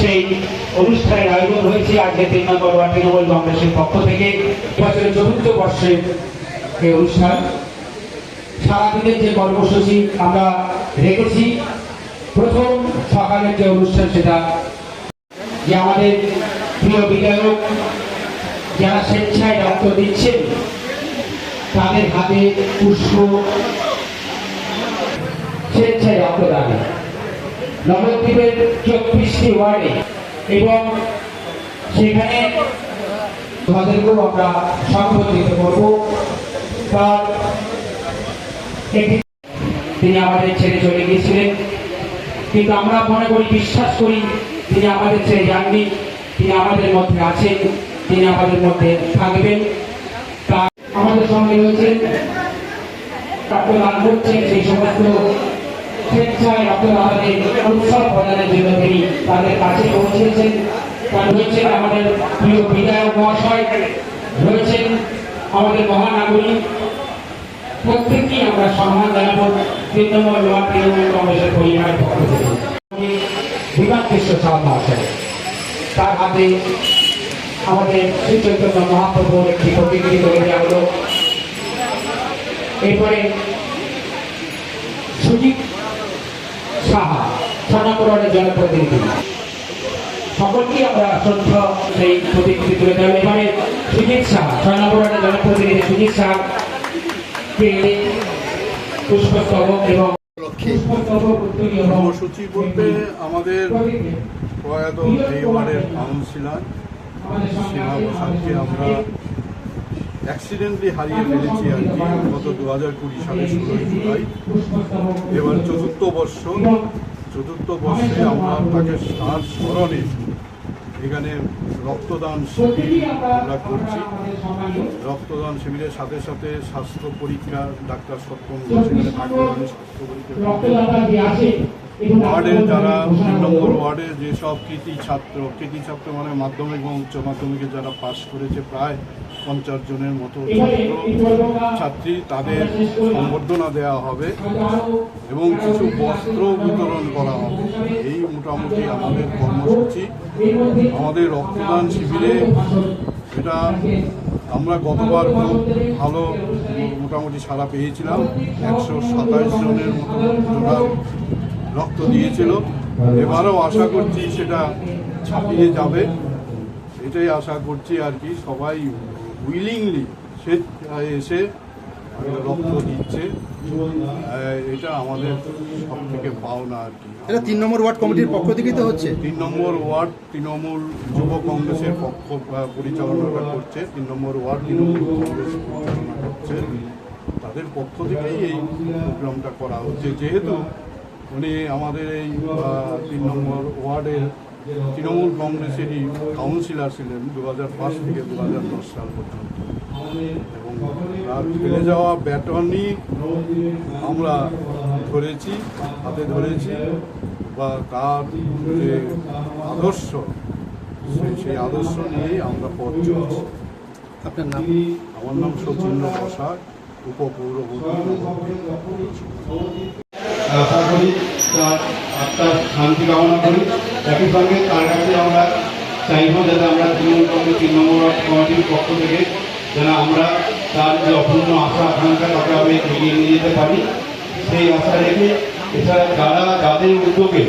সেই অনুষ্ঠানের আয়োজন হয়েছে আজকে তিন নম্বর ওয়ার্ড তৃণমূল কংগ্রেসের পক্ষ থেকে। বছরের চতুর্থ বর্ষের এই অনুষ্ঠান। সারাদিনের যে কর্মসূচি আমরা রেখেছি। প্রথম সকালের যে অনুষ্ঠান সেটা যে আমাদের প্রিয় বিধায়ক যারা স্বেচ্ছায় রক্ত দিচ্ছেন, তাদের হাতে পুষ্প স্বেচ্ছায় রক্তদানে নবদ্বীপের চব্বিশটি ওয়ার্ডে। এবং সেখানে তাদেরকেও আমরা সম্বোধিত করব। তার তিনি আমাদের ছেড়ে চলে গিয়েছিলেন। কিন্তু আমরা মনে করি, বিশ্বাস করি, তিনি আমাদের ছেড়ে যাননি। তিনি আমাদের মধ্যে আছেন। তিনি আমাদের মধ্যে থাকবেন। তা আমাদের সঙ্গে রয়েছেন রক্তদান করছেন সেই সমস্ত স্বেচ্ছায় রক্তদানের উৎসব প্রদানের জন্য তিনি তাদের কাছে পৌঁছেছেন। রয়েছেন আমাদের প্রিয় বিধায়ক মহাশয়, রয়েছেন আমাদের মহানাগরিক। প্রত্যেককেই আমরা সম্মান জানাব। তিন নম্বর তৃণমূল কংগ্রেসের পরিবারের পক্ষ থেকে। বিমান কৃষ্ণ সাহা মহাশয়, তার হাতে আমাদের শ্রী মহাপ্রভুর একটি প্রতিকৃতি তুলে দেওয়া হলো। এরপরে সুজিত সাহা সোনাপুরের জনপ্রতিনিধি সকলকেই আমরা শ্রদ্ধা সেই প্রতিকৃতি তুলে হলো। এবারে সুজিত সাহা সোনাপুরের জনপ্রতিনিধি সুজিত সাহা পুষ্পস্তবক এবং কর্মসূচি বলতে আমাদের প্রয়াত কাউন্সিলর সীমা প্রসাদকে আমরা অ্যাক্সিডেন্টলি হারিয়ে ফেলেছি আর কি। গত দু হাজার কুড়ি সালে ষোলোই জুলাই। এবার চতুর্থ বর্ষ। চতুর্থ বর্ষে আমরা তাকে তার স্মরণে এখানে রক্তদান শিবির আমরা করছি। রক্তদান শিবিরের সাথে সাথে স্বাস্থ্য পরীক্ষা ডাক্তার আছে এবং ওয়ার্ডের যারা তিন নম্বর। ওয়ার্ডে যেসব কৃতি ছাত্র কৃতি ছাত্র মানে মাধ্যমিক এবং উচ্চ মাধ্যমিকে যারা পাশ করেছে প্রায় পঞ্চাশ জনের মতো ছাত্র ছাত্রী তাদের সম্বর্ধনা দেওয়া হবে এবং কিছু বস্ত্র বিতরণ করা হবে। এই মোটামুটি আমাদের কর্মসূচি। আমাদের রক্তদান শিবিরে এটা আমরা গতবার খুব ভালো মোটামুটি সাড়া পেয়েছিলাম। একশো সাতাইশ জনের মতো জোড়া রক্ত দিয়েছিল। এবারও আশা করছি সেটা ছাপিয়ে যাবে। এটাই আশা করছি আর কি। সবাই উইলিংলি সে এসে রক্ত দিচ্ছে। এটা আমাদের সব থেকে পাওনা আর কি। এটা তিন নম্বর ওয়ার্ড কমিটির পক্ষ থেকেই তো হচ্ছে। তিন নম্বর ওয়ার্ড তৃণমূল যুব কংগ্রেসের পক্ষ পরিচালনাটা করছে। তিন নম্বর ওয়ার্ড তৃণমূল কংগ্রেস পরিচালনা করছে। তাদের পক্ষ থেকেই এই প্রোগ্রামটা করা হচ্ছে। যেহেতু উনি আমাদের এই তিন নম্বর ওয়ার্ডের তৃণমূল কংগ্রেসেরই কাউন্সিলর ছিলেন দু হাজার পাঁচ থেকে দু হাজার দশ সাল পর্যন্ত। এবং তার ফেলে যাওয়া ব্যাটনই আমরা ধরেছি হাতে ধরেছি বা তার যে আদর্শ সেই আদর্শ নিয়েই আমরা পথ চলছি। আপনার নাম? আমার নাম সচিন্দ্র বসাক উপপৌরপতি আশা করি তার আত্মার শান্তি কামনা করি। একই সঙ্গে তার কাছে আমরা চাইব যাতে আমরা তৃণমূল কংগ্রেস ওয়ার্ড কমিটির পক্ষ থেকে যেন আমরা তার যে অপূর্ণ আশা আকাঙ্ক্ষা, তাকে আমি এগিয়ে নিয়ে যেতে পারি। সেই আশা রেখে এছাড়া যারা যাদের উদ্যোগে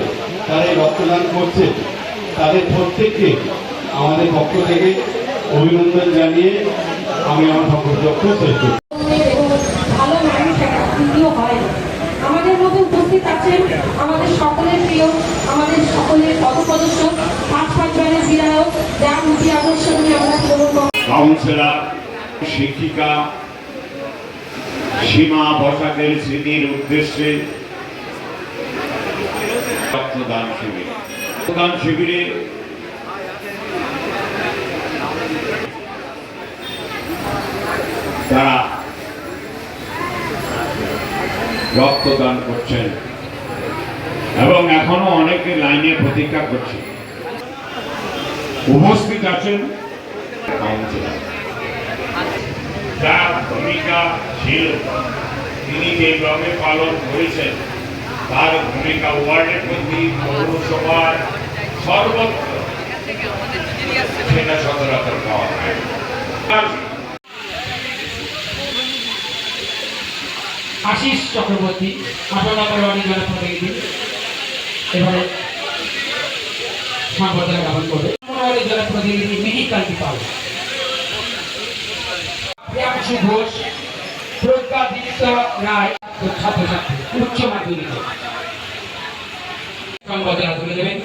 তারা রক্তদান করছে, তাদের প্রত্যেককে আমাদের পক্ষ থেকে অভিনন্দন জানিয়ে আমি আমার বক্তব্য শেষ হয়। আমাদের মধ্যে উপস্থিত আছেন আমাদের সকলের প্রিয়, আমাদের সকলের পথপ্রদর্শ পাঁচ পাঁচ বারের বিধায়ক, যার নীতি আদর্শ নিয়ে আমরা শিক্ষিকা, সীমা বসাকের স্মৃতির উদ্দেশ্যে রক্তদান শিবির। রক্তদান শিবিরে তারা রক্তদান করছেন। এবং এখনও অনেকে লাইনে প্রতীক্ষা করছে। উপস্থিত আছেন যার ভূমিকা ছিল। তিনি যেভাবে পালন করেছেন, তার ভূমিকা ওয়ার্ডের প্রতি পৌরসভার সর্বত্র। সেটা সচরাচর পাওয়া যায়। আশিস চক্রবর্তী আঠারো নম্বর ওয়ার্ডের জনপ্রতিনিধি। এবারে সংবর্ধনা জ্ঞাপন করবে। জনপ্রতিনিধি মিহি কান্তি পাল। প্রিয়াংশু ঘোষ, প্রজ্ঞাদিত্য রায়, ছাত্রছাত্রী, উচ্চ মাধ্যমিক। সংবর্ধনা তুলে দেবেন।